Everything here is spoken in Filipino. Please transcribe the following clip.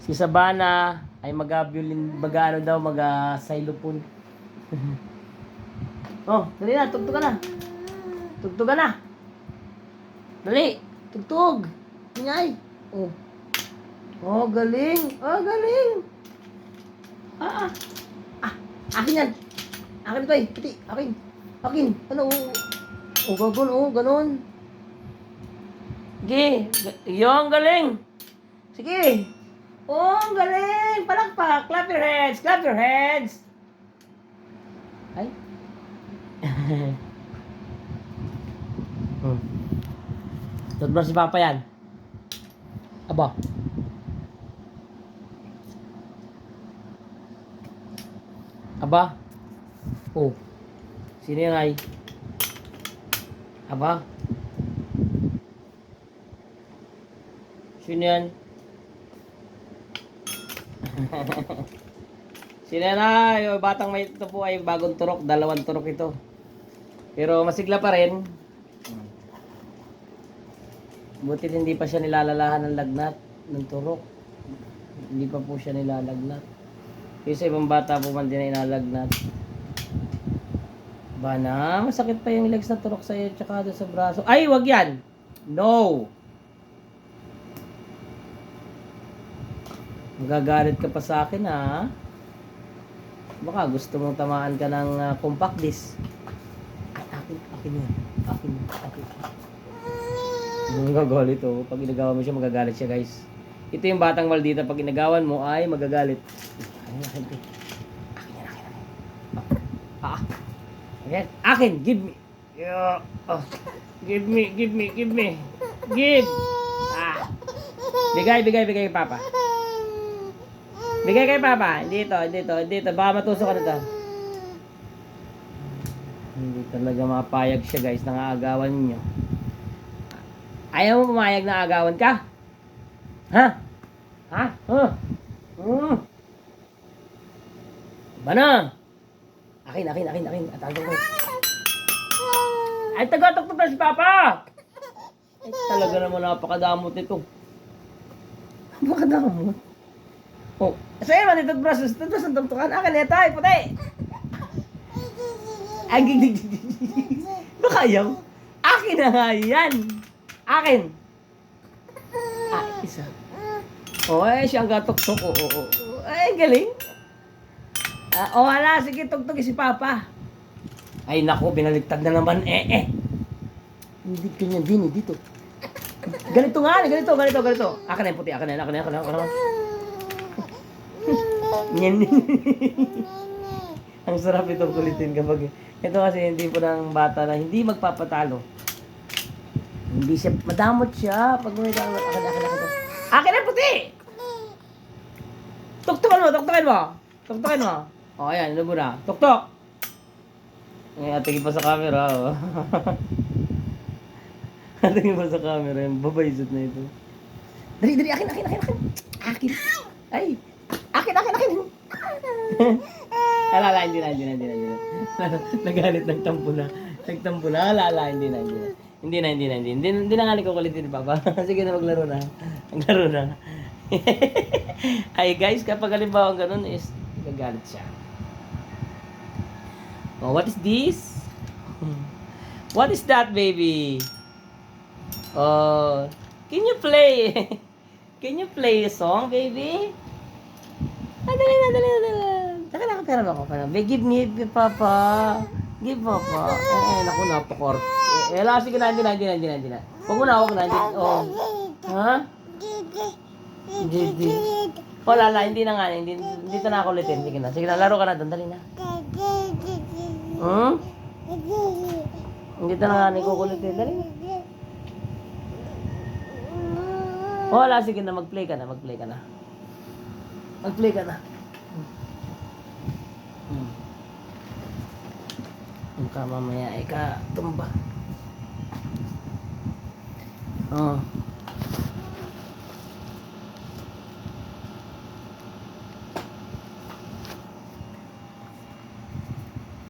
Si Sabana ay mag-violin, mag-ano daw, mag-xylophone. oh, dali na, tugtugan na. Tugtugan na. Dali, tugtog. Ingay. Oh. Oh, galing. Oh, galing. Ah, ah. Ah, akin yan. Akin to eh. Pati, akin. Akin. Ano, oh. Oh, gagon, oh, ganon. Sige. Yung galing. Sige. Oh, ang galing. Palakpak. Clap your hands. Clap your hands. Ay. hmm. Toothbrush si Papa yan. Aba. Aba. Oh. Sino yan ay? Aba. Sino yan? Sino yan ay? Yung batang may ito po ay bagong turok. Dalawang turok ito. Pero masigla pa rin. Butit hindi pa siya nilalalahan ng lagnat ng turok. Hindi pa po siya nilalagnat. Yung sa ibang bata po man din ay nalagnat. Ba na, masakit pa yung legs na turok sa'yo tsaka sa braso. Ay, wag yan! No! Magagalit ka pa sa akin ha. Baka gusto mong tamaan ka ng ah, compact disc. Ay, akin, akin yun. Akin, akin. Magagalit oh. Pag inagawa mo siya, magagalit siya guys. Ito yung batang maldita. Pag inagawan mo ay magagalit. Akin, akin, akin. Akin akin, akin. Ah. Ayan. Akin, give me. Yeah. Oh. Give me, give me, give me. Give. Ah. Bigay, bigay, bigay Papa. Bigay kay Papa. Dito, dito, dito. Baka matusok ka na to. Hindi talaga mapayag siya guys. Nangaagawan niyo. Ayaw mo pumayag na agawan ka? Ha? Ha? Huh? Hmm. Ba na? Akin, akin, akin, akin. At ko. Ay, tagatok na si Papa! Ay, talaga naman napakadamot nito. Napakadamot. Oh, sa'yo man ito brush. Ito brush ang tugtukan. Akin ito, ay puti. Ay, gig, gig, gig, gig. Baka ayaw. Akin na nga yan. Akin. Ah, isa. Oh, eh, siya ang gatok-tok. Oo, oo, oo. Ay, galing. Ah, oh, hala, sige, tugtugin si Papa. Ay, nako, binaliktad na naman, eh, eh. Hindi ganyan din, eh, dito. Ganito nga, ganito, ganito, ganito. Akin na yung puti, akin na, akin na, akin na, akin na. Ang sarap itong kulitin kapag... Ito kasi hindi po ng bata na hindi magpapatalo. Hindi siya, madamot siya. Pag may damot, akin, akin, akin. Akin na puti! Tuktukan mo, tuktukan mo. Tuktukan mo. O, oh, ayan, ano mo na. Tuktok! Ngayon, tingin pa sa camera, oh. tingin pa sa camera, yung babaysot na ito. Dali, dali, akin, akin, akin, akin. Akin. Ay. Alala, hindi na, hindi na, hindi na, hindi na. Nagalit, nagtampo na. Nagtampo na, alala, hindi na, hindi na. Hindi na, hindi na, hindi na. Hindi, na nga nikukulitin ni Papa. Sige na, maglaro na. Maglaro na. Ay guys, kapag halimbawa ganun is, gagalit siya. Oh, what is this? What is that, baby? Oh, can you play? Can you play a song, baby? Ah, dali na, pera ba ako? Pera. Give me, give Papa. Give Papa. Eh, eh, naku, napakor. Eh, eh, la, sige na, hindi na, hindi na, hindi na, hindi na. Huwag mo na, huwag na, hindi. Oh. Ha? Hindi. Oh, lala, hindi na nga, hindi, dito na ako ulitin. Sige na, sige na, laro ka na doon, dali na. Hmm? Dito na nga, ni kukulitin, dali na. Wala, sige na, mag-play ka na, mag-play ka na. Mag-play ka na. Hmm. Yung ka mamaya ay ka tumba. Oh.